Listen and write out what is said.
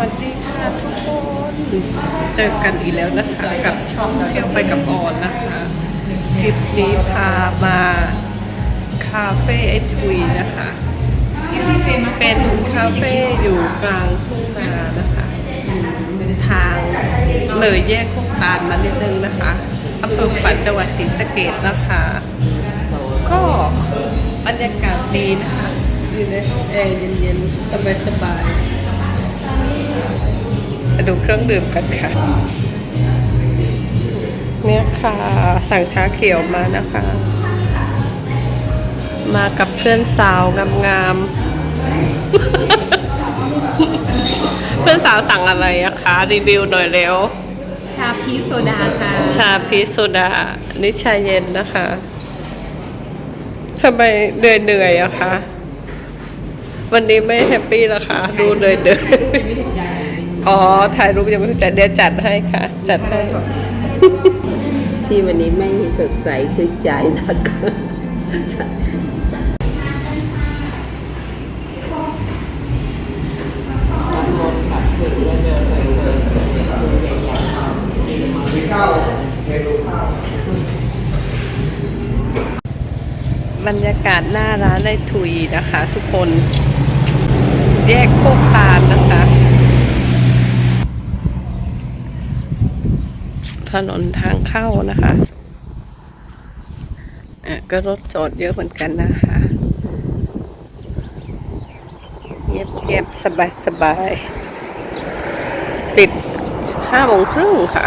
วัสดีค่ะทุกคน เจอกันอีกแล้วนะคะ กับช่องเที่ยวไปกับออนนะคะคลิปนี้พามาคาเฟ่ไอทุยนะคะเป็นคาเฟ่อยู่กลางทุ่งนานะคะทางเลยแยกโคกตาลมานิดนึงนะคะอำเภอฝันจังหวัดศรีสะเกดนะคะ ก็บรรยากาศดีนะคะอยู่ในห้องแอร์เย็นๆ สบายๆ ดูเครื่องดื่มกันค่ะ เนี่ยค่ะ สั่งชาเขียวมานะคะ มากับเพื่อนสาวงามๆ เพื่อนสาวสั่งอะไรอะคะ รีวิวหน่อยเร็ว ชาพีชโซดาค่ะ ชาพีชโซดาอันนี่ชาเย็นนะคะทำไมเหนื่อยเหนื่อยๆอะคะ วันนี้ไม่แฮปปี้ละคะ ดูเหนื่อยเหนื่อยไม่ถูกใจๆ อ๋อ ถ่ายรูปยังไม่ถูกใจเดี๋ยวจัดให้ค่ะ จัดให้ ที่วันนี้ไม่สดใสคือใจนะคะบรรยากาศหน้าร้านได้ทุยนะคะ ทุกคน แยกโคกตาลนะคะ ถนนทางเข้านะคะอะก็รถจอดเยอะเหมือนกันนะคะเงียบเงียบสบายสบายปิดห้าโมงครึ่งค่ะ